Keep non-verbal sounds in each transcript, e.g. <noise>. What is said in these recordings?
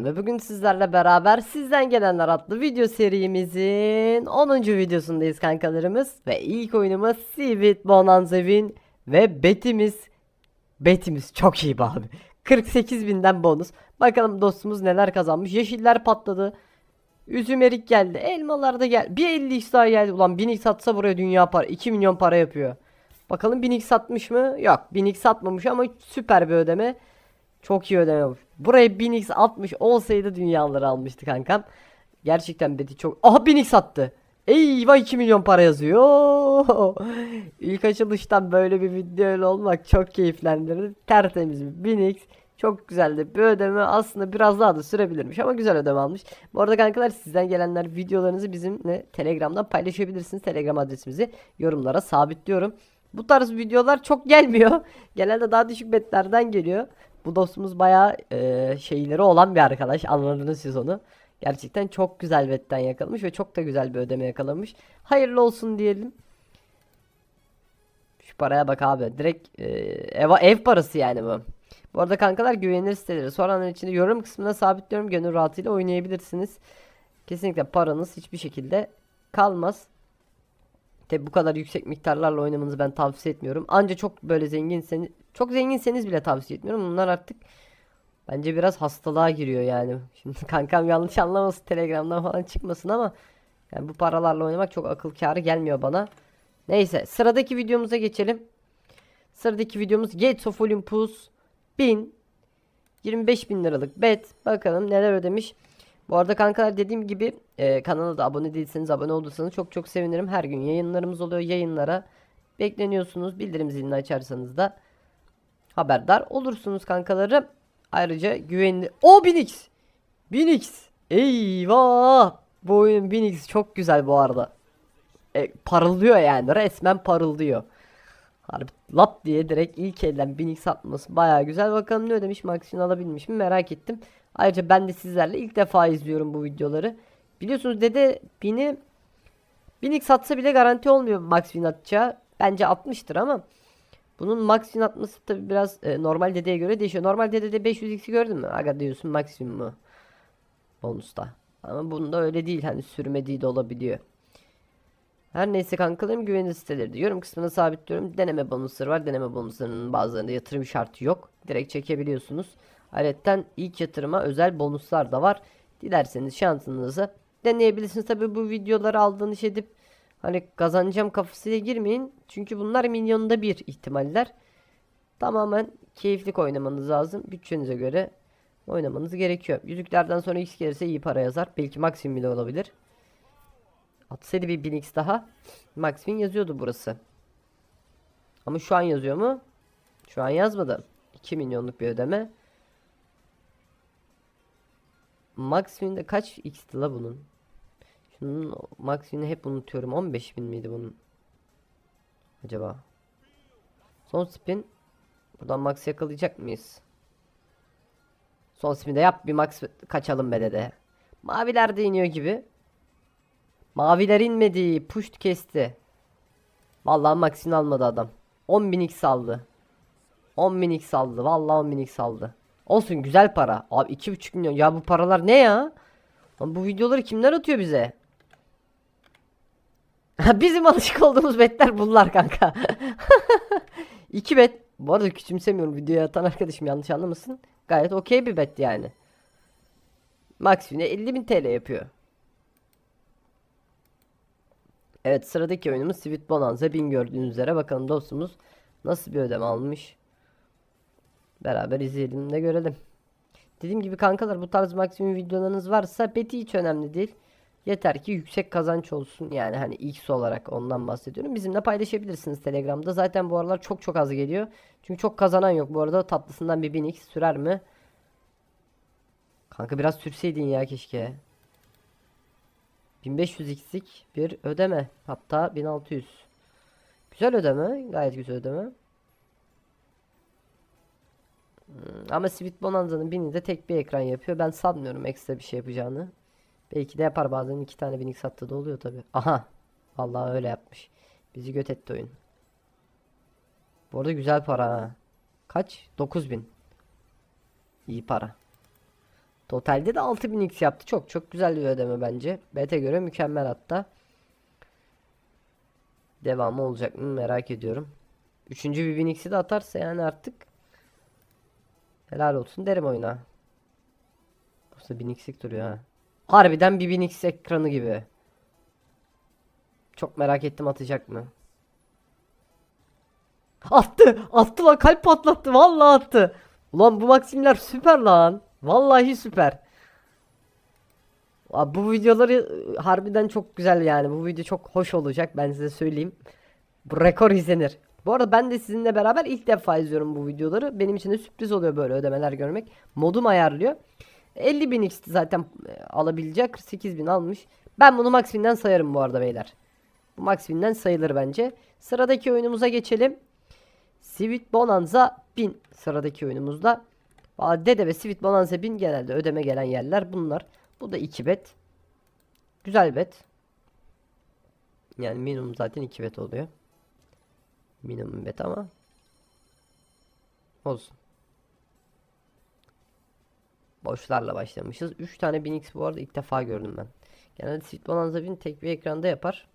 Ve bugün sizlerle beraber sizden gelenler adlı video serimizin 10. videosundayız kankalarımız. Ve ilk oyunumuz Sivit Bonanzevin ve betimiz Betimiz çok iyi be abi. 48 binden bonus. Bakalım dostumuz neler kazanmış. Yeşiller patladı. Üzüm erik geldi. Elmalar da gel. Bir 50x daha geldi. Ulan 1000x atsa buraya dünya para. 2 milyon para yapıyor. Bakalım 1000x satmış mı? Yok 1000x satmamış ama süper bir ödeme. Çok iyi ödeme yapmış. Buraya 1000x atmış olsaydı dünyaları almıştı kankam. Gerçekten Betty çok... Aha 1000x attı. Eyvah 2 milyon para yazıyor. <laughs> İlk açılıştan böyle bir video olmak çok keyiflendirdi. Tertemiz bir 1000x. Çok güzeldi. Bir ödeme aslında biraz daha da sürebilirmiş ama güzel ödeme almış. Bu arada kankalar sizden gelenler videolarınızı bizimle Telegram'dan paylaşabilirsiniz. Telegram adresimizi yorumlara sabitliyorum. Bu tarz videolar çok gelmiyor. <laughs> Genelde daha düşük betlerden geliyor. Bu dostumuz bayağı e, şeyleri olan bir arkadaş. Anladınız siz onu. Gerçekten çok güzel betten yakalamış ve çok da güzel bir ödeme yakalamış. Hayırlı olsun diyelim. Şu paraya bak abi. Direkt e, ev, ev parası yani bu. Bu arada kankalar güvenilir siteleri soranlar için yorum kısmına sabitliyorum. Gönül rahatıyla oynayabilirsiniz. Kesinlikle paranız hiçbir şekilde kalmaz. Tabi bu kadar yüksek miktarlarla oynamanızı ben tavsiye etmiyorum. Anca çok böyle zenginseniz, çok zenginseniz bile tavsiye etmiyorum. Bunlar artık bence biraz hastalığa giriyor yani. <laughs> Şimdi kankam yanlış anlamasın Telegram'dan falan çıkmasın ama yani bu paralarla oynamak çok akıl kârı gelmiyor bana. Neyse sıradaki videomuza geçelim. Sıradaki videomuz Gates of Olympus 1000 25 bin liralık bet. Bakalım neler ödemiş. Bu arada kankalar dediğim gibi e, kanala da abone değilseniz abone olursanız çok çok sevinirim. Her gün yayınlarımız oluyor. Yayınlara bekleniyorsunuz. Bildirim zilini açarsanız da haberdar olursunuz kankalarım. Ayrıca güvenli... O 1000x! 1000x! Eyvah! Bu oyun 1000x çok güzel bu arada. E, parıldıyor yani. Resmen parıldıyor. Harbi lap diye direkt ilk elden 1000x atması baya güzel. Bakalım ne ödemiş Max'ini alabilmiş mi merak ettim. Ayrıca ben de sizlerle ilk defa izliyorum bu videoları. Biliyorsunuz dede 1000'i 1000x satsa bile garanti olmuyor Max win atacağı. Bence 60'tır ama bunun win atması tabi biraz e, normal dedeye göre değişiyor. Normal dedede 500x'i gördün mü? Aga diyorsun maksimum mu? Bonusta. Ama bunda öyle değil. Hani sürmediği de olabiliyor. Her neyse kankalarım güvenilir siteleri yorum kısmına sabitliyorum. Deneme bonusları var. Deneme bonuslarının bazılarında yatırım şartı yok. Direkt çekebiliyorsunuz. Ayrıca ilk yatırıma özel bonuslar da var. Dilerseniz şansınızı deneyebilirsiniz. Tabi bu videoları aldığınız edip hani kazanacağım kafasıyla girmeyin. Çünkü bunlar milyonda bir ihtimaller. Tamamen keyiflik oynamanız lazım. Bütçenize göre oynamanız gerekiyor. Yüzüklerden sonra x gelirse iyi para yazar. Belki maksimum bile olabilir. Atsaydı bir 1000x daha. Maxwin yazıyordu burası. Ama şu an yazıyor mu? Şu an yazmadı. 2 milyonluk bir ödeme. Maxwin'de kaç x'ti la bunun? Şunun Maxwin'i hep unutuyorum. 15 bin miydi bunun? Acaba? Son spin. Buradan max yakalayacak mıyız? Son spin'de yap bir max kaçalım be dede. Maviler de iniyor gibi. Maviler inmedi. Pusht kesti. Vallahi Max'ini almadı adam. 10.000x aldı. 10.000x aldı. Vallahi 10.000x aldı. Olsun güzel para. Abi 2.5 milyon. Ya bu paralar ne ya? Lan bu videoları kimler atıyor bize? Bizim alışık olduğumuz betler bunlar kanka. <laughs> 2 bet. Bu arada küçümsemiyorum videoya atan arkadaşım yanlış anlamasın. Gayet okey bir bet yani. Maksimum 50.000 TL yapıyor. Evet sıradaki oyunumuz Sweet Bonanza 1000 gördüğünüz üzere bakalım dostumuz nasıl bir ödeme almış. Beraber izleyelim de görelim. Dediğim gibi kankalar bu tarz maksimum videolarınız varsa beti hiç önemli değil. Yeter ki yüksek kazanç olsun yani hani X olarak ondan bahsediyorum. Bizimle paylaşabilirsiniz Telegram'da. Zaten bu aralar çok çok az geliyor. Çünkü çok kazanan yok bu arada tatlısından bir 1000x sürer mi? Kanka biraz sürseydin ya keşke. 1500x'lik bir ödeme. Hatta 1600. Güzel ödeme. Gayet güzel ödeme. Hmm, Ama Sweet Bonanza'nın bini de tek bir ekran yapıyor. Ben sanmıyorum ekstra bir şey yapacağını. Belki de yapar bazen iki tane binik sattı da oluyor tabi. Aha. Vallahi öyle yapmış. Bizi göt etti oyun. Bu arada güzel para ha. Kaç? 9000. İyi para. Totalde de 6000x yaptı. Çok çok güzel bir ödeme bence. Bet'e göre mükemmel hatta. Devamı olacak mı merak ediyorum. Üçüncü bir 1000x'i de atarsa yani artık helal olsun derim oyuna. Yoksa 1000x'lik duruyor ha. Harbiden bir 1000x ekranı gibi. Çok merak ettim atacak mı? Attı! Attı lan kalp patlattı vallahi attı. Ulan bu maksimler süper lan. Vallahi süper. Abi bu videoları e, harbiden çok güzel yani. Bu video çok hoş olacak ben size söyleyeyim. Bu rekor izlenir. Bu arada ben de sizinle beraber ilk defa izliyorum bu videoları. Benim için de sürpriz oluyor böyle ödemeler görmek. Modum ayarlıyor. 50 bin X'ti zaten e, alabilecek. 48 bin almış. Ben bunu Max Win'den sayarım bu arada beyler. Bu Max Win'den sayılır bence. Sıradaki oyunumuza geçelim. Sweet Bonanza 1000 sıradaki oyunumuzda. Dede ve Sweet Bonanza 1000 genelde ödeme gelen yerler bunlar. Bu da 2 bet. Güzel bet. Yani minimum zaten 2 bet oluyor. Minimum bet ama olsun. Boşlarla başlamışız. 3 tane 1000x bu arada ilk defa gördüm ben. Genelde Sweet Bonanza 1000 tek bir ekranda yapar.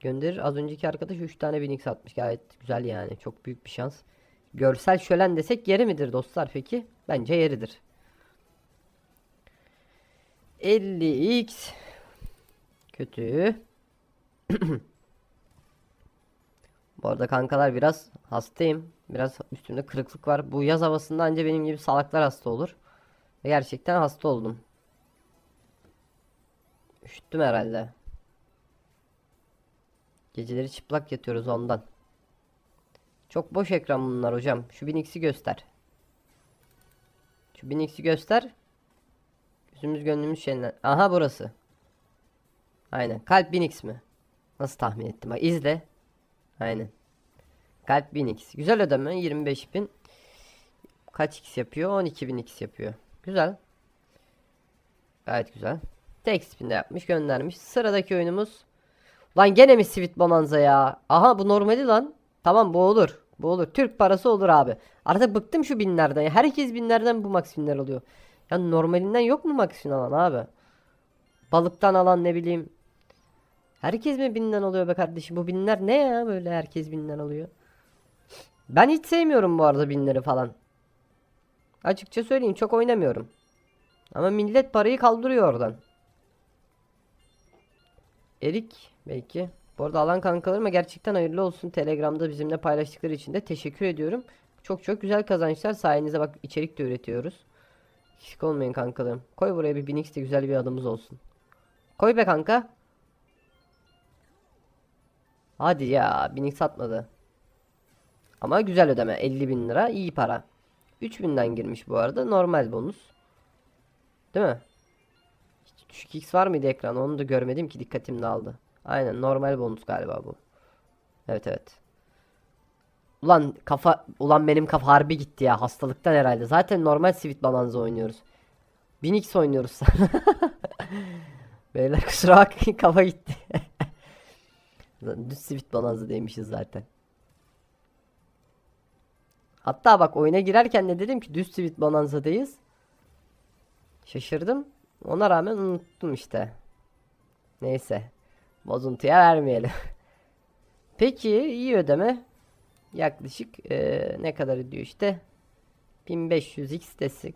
Gönderir. Az önceki arkadaş 3 tane 1000x atmış. Gayet güzel yani. Çok büyük bir şans. Görsel şölen desek yeri midir dostlar peki? Bence yeridir. 50x kötü. <clears throat> Bu arada kankalar biraz hastayım. Biraz üstümde kırıklık var. Bu yaz havasında anca benim gibi salaklar hasta olur. Gerçekten hasta oldum. Üşüttüm herhalde. Geceleri çıplak yatıyoruz ondan. Çok boş ekran bunlar hocam. Şu 1000x'i göster. Şu 1000x'i göster. Gözümüz gönlümüz şeyler. Aha burası. Aynen. Kalp 1000x mi? Nasıl tahmin ettim? Bak izle. Aynen. Kalp 1000x. Güzel ödeme. 25.000. Kaç x yapıyor? 12.000 x yapıyor. Güzel. Gayet güzel. Tek spin'de yapmış göndermiş. Sıradaki oyunumuz. Lan gene mi Sweet Bonanza ya? Aha bu normali lan. Tamam bu olur. Bu olur. Türk parası olur abi. Artık bıktım şu binlerden. Herkes binlerden bu max binler oluyor. Ya normalinden yok mu max alan abi? Balıktan alan ne bileyim. Herkes mi binden oluyor be kardeşim? Bu binler ne ya böyle herkes binden alıyor. Ben hiç sevmiyorum bu arada binleri falan. Açıkça söyleyeyim çok oynamıyorum. Ama millet parayı kaldırıyor oradan. Erik belki. Bu arada alan kankalarıma gerçekten hayırlı olsun. Telegram'da bizimle paylaştıkları için de teşekkür ediyorum. Çok çok güzel kazançlar sayenizde bak içerik de üretiyoruz. Eksik olmayın kankalarım. Koy buraya bir 1000x de güzel bir adımız olsun. Koy be kanka. Hadi ya 1000x atmadı. Ama güzel ödeme 50 bin lira iyi para. 3000'den girmiş bu arada normal bonus. Değil mi? Hiç düşük x var mıydı ekran onu da görmedim ki dikkatim dağıldı. Aynen normal bonus galiba bu. Evet evet. Ulan kafa ulan benim kafa harbi gitti ya hastalıktan herhalde. Zaten normal Sweet Bonanza oynuyoruz. 1000x oynuyoruz. <laughs> Beyler kusura bakmayın kafa gitti. <laughs> Düz Sweet Bonanza demişiz zaten. Hatta bak oyuna girerken de dedim ki düz Sweet Bonanza'dayız. Şaşırdım. Ona rağmen unuttum işte. Neyse. Bozuntuya vermeyelim. <laughs> Peki iyi ödeme. Yaklaşık eee, ne kadar ediyor işte. 1500x desek.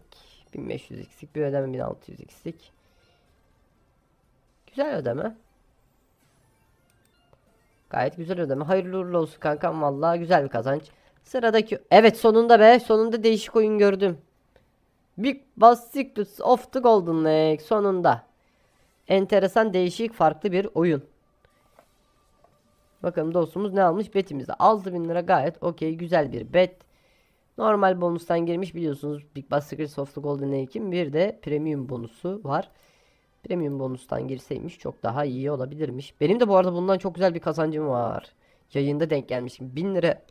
1500x'lik bir ödeme 1600x'lik. Güzel ödeme. Gayet güzel ödeme. Hayırlı uğurlu olsun kankam. Vallahi güzel bir kazanç. Sıradaki evet sonunda be sonunda değişik oyun gördüm. Big Boss Secrets of the Golden Lake sonunda. Enteresan değişik farklı bir oyun. Bakalım dostumuz ne almış betimizde 6000 lira gayet okey güzel bir bet. Normal bonustan girmiş biliyorsunuz Big Boss Secrets of the Golden Lake'in bir de premium bonusu var. Premium bonustan girseymiş çok daha iyi olabilirmiş. Benim de bu arada bundan çok güzel bir kazancım var. Yayında denk gelmişim. 1000 lira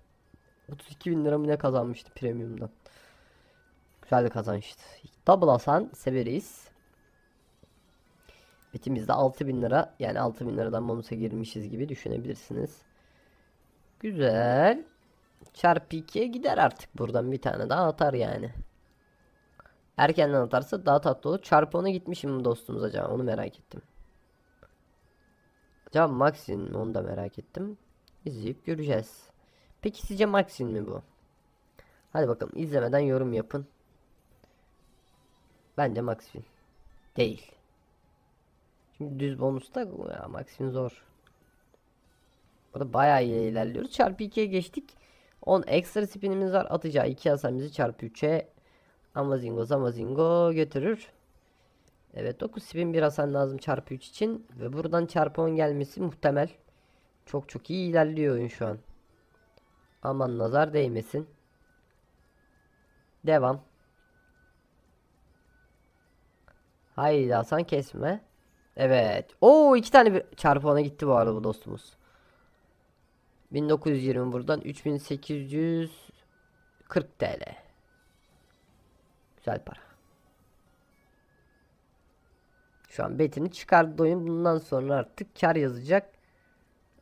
32 bin lira mı ne kazanmıştı premiumdan. Güzel bir kazançtı. Double Hasan severiz. Bitimizde 6000 lira yani 6000 liradan bonusa girmişiz gibi düşünebilirsiniz. Güzel. Çarpı 2'ye gider artık buradan bir tane daha atar yani. Erkenden atarsa daha tatlı olur. Çarpı 10'a gitmişim mi dostumuz acaba? Onu merak ettim. Acaba Maxin? Onu da merak ettim. İzleyip göreceğiz. Peki sizce Maxin mi bu? Hadi bakalım izlemeden yorum yapın. Bence Maxin. Değil. Şimdi düz bonusta ya Maxin zor. Burada bayağı iyi ilerliyoruz. Çarpı 2'ye geçtik. 10 ekstra spinimiz var. Atacağı 2 hasar çarpı 3'e Amazingo Zamazingo götürür. Evet 9 spin bir hasar lazım çarpı 3 için. Ve buradan çarpı 10 gelmesi muhtemel. Çok çok iyi ilerliyor oyun şu an. Aman nazar değmesin. Devam. Haydi Hasan kesme. Evet. Oo iki tane bir çarpı 10'a gitti bu arada bu dostumuz. 1920 buradan 3840 TL. Güzel para. Şu an betini çıkardı oyun. Bundan sonra artık kar yazacak.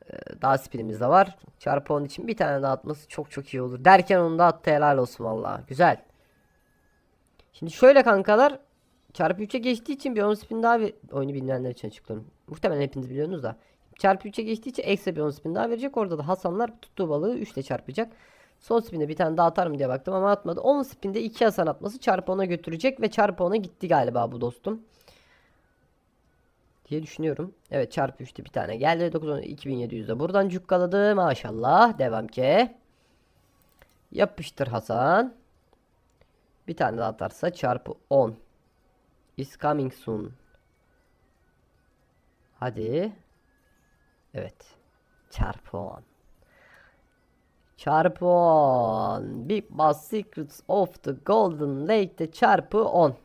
Ee, daha spinimiz de var. Çarpı 10 için bir tane daha atması çok çok iyi olur. Derken onu da attı helal olsun valla. Güzel. Şimdi şöyle kankalar. Çarpı 3'e geçtiği için bir 10 spin daha ver oyunu bilmeyenler için açıklıyorum. Muhtemelen hepiniz biliyorsunuz da. Çarpı 3'e geçtiği için ekstra bir 10 spin daha verecek. Orada da Hasanlar tuttuğu balığı 3 ile çarpacak. Son spinde bir tane daha atar mı diye baktım ama atmadı. 10 spinde 2 Hasan atması çarpı 10'a götürecek ve çarpı 10'a gitti galiba bu dostum. Diye düşünüyorum. Evet çarpı 3'te bir tane geldi. 9 10 2700'de buradan cukkaladı. Maşallah. Devam ki. Yapıştır Hasan. Bir tane daha atarsa çarpı 10. Is coming soon. Hadi. Evet. Çarpı 10. Çarpı 10. Big Boss Secrets of the Golden Lake'de çarpı 10.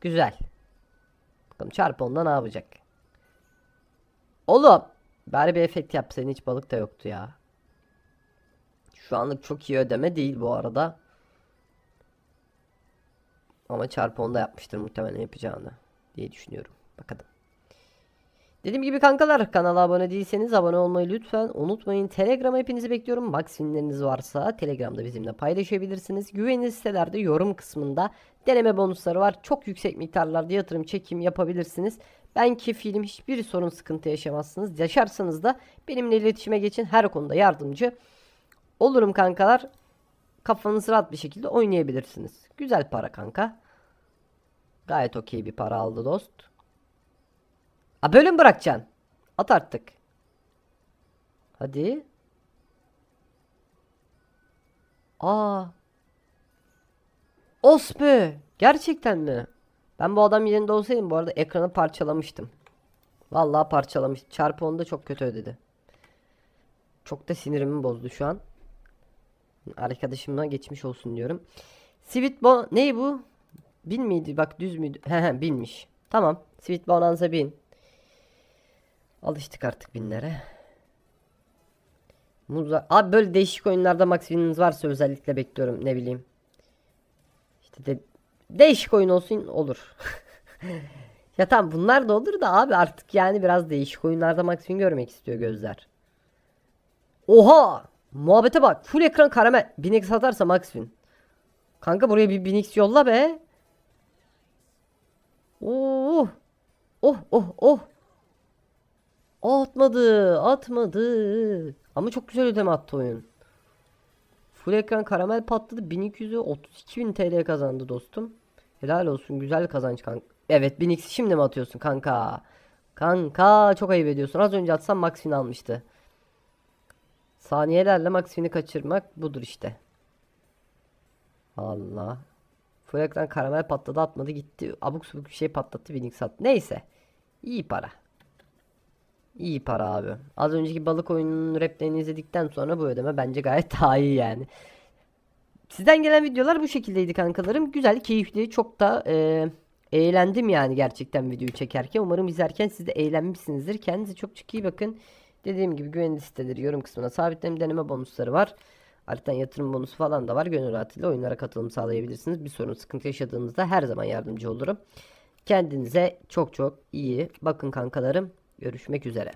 Güzel. Bakalım çarpı 10'da ne yapacak? Oğlum. Bari bir efekt yapsaydın hiç balık da yoktu ya. Şu anlık çok iyi ödeme değil bu arada. Ama çarpı 10'da yapmıştır muhtemelen yapacağını diye düşünüyorum. Bakalım. Dediğim gibi kankalar kanala abone değilseniz abone olmayı lütfen unutmayın. Telegram'a hepinizi bekliyorum. Maksimleriniz varsa Telegram'da bizimle paylaşabilirsiniz. Güvenilir sitelerde yorum kısmında deneme bonusları var. Çok yüksek miktarlarda yatırım çekim yapabilirsiniz. Ben kefilim hiçbir sorun sıkıntı yaşamazsınız. Yaşarsanız da benimle iletişime geçin. Her konuda yardımcı olurum kankalar. Kafanız rahat bir şekilde oynayabilirsiniz. Güzel para kanka. Gayet okey bir para aldı dost. A böyle mi bırakacaksın? At artık. Hadi. Aa. Os be. Gerçekten mi? Ben bu adam yerinde olsaydım bu arada ekranı parçalamıştım. Vallahi parçalamış. Çarpı onu da çok kötü ödedi. Çok da sinirimi bozdu şu an. Arkadaşımla geçmiş olsun diyorum. Sweet Bon ne bu? Bin miydi? Bak düz müydü? He he binmiş. Tamam. Sweet Bonanza bin. Alıştık artık binlere. Muza Abi böyle değişik oyunlarda max wininiz varsa özellikle bekliyorum ne bileyim. İşte de değişik oyun olsun olur. <laughs> ya tamam bunlar da olur da abi artık yani biraz değişik oyunlarda win görmek istiyor gözler. Oha! Muhabbete bak. Full ekran karamel. 1000x atarsa win. Kanka buraya bir 1000x yolla be. Oh. Oh oh oh. Atmadı, atmadı. Ama çok güzel ödeme attı oyun. Full ekran karamel patladı. 1200'ü 32.000 TL kazandı dostum. Helal olsun. Güzel kazanç kanka. Evet 1000x şimdi mi atıyorsun kanka? Kanka çok ayıp ediyorsun. Az önce atsam max win almıştı. Saniyelerle max win'i kaçırmak budur işte. Allah. Full ekran karamel patladı atmadı gitti. Abuk subuk bir şey patlattı 1000x attı. Neyse. İyi para. İyi para abi. Az önceki balık oyununun replerini izledikten sonra bu ödeme bence gayet <laughs> daha iyi yani. Sizden gelen videolar bu şekildeydi kankalarım. Güzel, keyifli, çok da e, eğlendim yani gerçekten videoyu çekerken. Umarım izlerken siz de eğlenmişsinizdir. Kendinize çok çok iyi bakın. Dediğim gibi güvenli siteleri yorum kısmına sabitledim deneme bonusları var. Ayrıca yatırım bonusu falan da var. Gönül rahatlığıyla oyunlara katılım sağlayabilirsiniz. Bir sorun sıkıntı yaşadığınızda her zaman yardımcı olurum. Kendinize çok çok iyi bakın kankalarım. Görüşmek üzere.